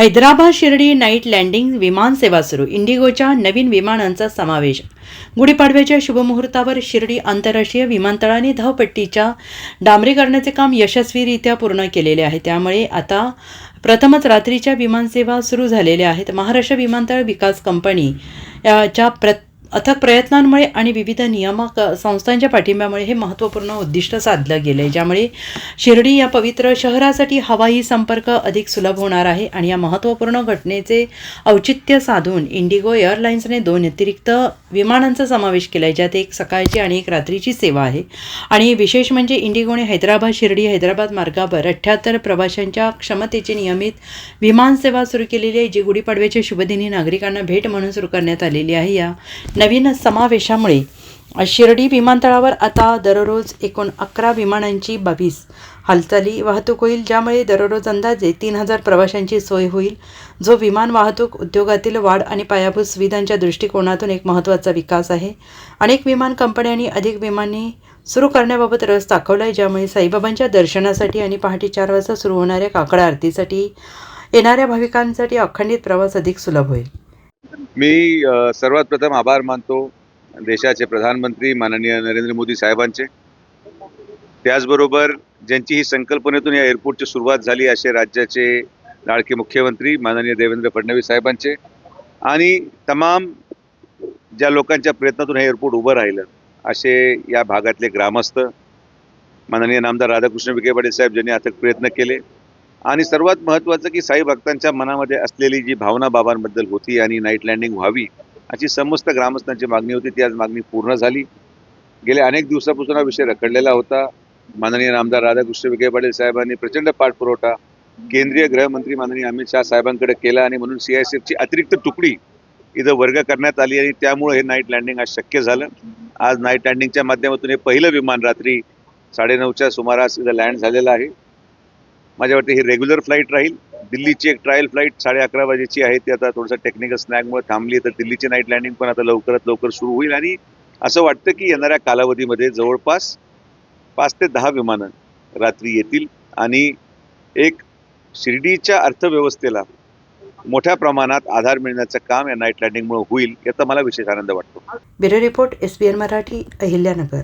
Hyderabad Shirdi night landing विमान सेवा सुरू. इंडिगोच्या नवीन विमानांचा समावेश. गुढीपाडव्याच्या शुभमुहूर्तावर शिर्डी आंतरराष्ट्रीय विमानतळाने धावपट्टीच्या डांबरीकरणाचे काम यशस्वीरित्या पूर्ण केलेले आहे. त्यामुळे आता प्रथमच रात्रीच्या विमानसेवा सुरू झालेल्या आहेत. महाराष्ट्र विमानतळ विकास कंपनी याच्या प्र अथक प्रयत्नांमुळे आणि विविध नियामक संस्थांच्या पाठिंब्यामुळे हे महत्त्वपूर्ण उद्दिष्ट साधलं गेलं आहे ज्यामुळे शिर्डी या पवित्र शहरासाठी हवाई संपर्क अधिक सुलभ होणार आहे आणि या महत्त्वपूर्ण घटनेचे औचित्य साधून इंडिगो एअरलाइन्सने दोन अतिरिक्त विमानांचा समावेश केला आहे ज्यात एक सकाळची आणि एक रात्रीची सेवा आहे. आणि विशेष म्हणजे इंडिगोने हैदराबाद शिर्डी हैदराबाद मार्गावर अठ्ठ्याहत्तर प्रवाशांच्या क्षमतेची नियमित विमानसेवा सुरू केलेली आहे जी गुढीपाडव्याच्या शुभदिनी नागरिकांना भेट म्हणून सुरू करण्यात आलेली आहे. या नवीन समावेशामुळे शिर्डी विमानतळावर आता दररोज एकूण अकरा विमानांची बावीस हालचाली वाहतूक होईल ज्यामुळे दररोज अंदाजे तीन हजार प्रवाशांची सोय होईल. जो विमान वाहतूक उद्योगातील वाढ आणि पायाभूत सुविधांच्या दृष्टिकोनातून एक महत्त्वाचा विकास आहे. अनेक विमान कंपन्यांनी अधिक विमाने सुरू करण्याबाबत रस दाखवला आहे ज्यामुळे साईबाबांच्या दर्शनासाठी आणि पहाटे चार वाजता सुरू होणाऱ्या काकडा आरतीसाठी येणाऱ्या भाविकांसाठी अखंडित प्रवास अधिक सुलभ होईल. मी सर्वात प्रथम आभार मानतो देशाचे प्रधानमंत्री माननीय नरेंद्र मोदी साहेबांचे. त्याचबरोबर ज्यांची ही संकल्पनेतून या एअरपोर्टची सुरुवात झाली असे राज्याचे लाडके मुख्यमंत्री माननीय देवेंद्र फडणवीस साहेबांचे आणि तमाम ज्या लोकांच्या प्रयत्नातून हे एअरपोर्ट उभं राहिलं असे या भागातले ग्रामस्थ माननीय नामदार राधाकृष्ण विखे पाटील साहेब ज्यांनी अथक प्रयत्न केले. आणि सर्वात महत्त्वाचं की साई भक्तांच्या मनामध्ये असलेली जी भावना बाबांबद्दल होती आणि नाईट लँडिंग व्हावी अशी समस्त ग्रामस्थांची मागणी होती. ती आज मागणी पूर्ण झाली. गेल्या अनेक दिवसापासून हा विषय रखडलेला होता. माननीय आमदार राधाकृष्ण विखे पाटील साहेबांनी प्रचंड पाठपुरवठा केंद्रीय गृहमंत्री माननीय अमित शहा साहेबांकडे केला आणि म्हणून सी आय सी एफची अतिरिक्त तुकडी इथं वर्ग करण्यात आली आणि त्यामुळे हे नाईट लँडिंग आज शक्य झालं. आज नाईट लँडिंगच्या माध्यमातून हे पहिलं विमान रात्री साडेनऊच्या सुमारास इथं लँड झालेलं आहे. माझ्या वाटते ही रेग्युलर फ्लाईट राहील. दिल्लीची एक ट्रायल फ्लाईट साडे अकरा वाजेची आहे. ती आता थोडंसं टेक्निकल स्नॅगमुळे थांबली तर दिल्लीची नाईट लँडिंग पण आता लवकरात लवकर सुरू होईल. आणि असं वाटतं की येणाऱ्या कालावधीमध्ये जवळपास पाच ते दहा विमानं रात्री येतील. आणि एक शिर्डीच्या अर्थव्यवस्थेला मोठ्या प्रमाणात आधार मिळण्याचं काम या नाईट लँडिंगमुळे होईल याचा मला विशेष आनंद वाटतो. Bureau report S B N Marathi Ahilyanagar.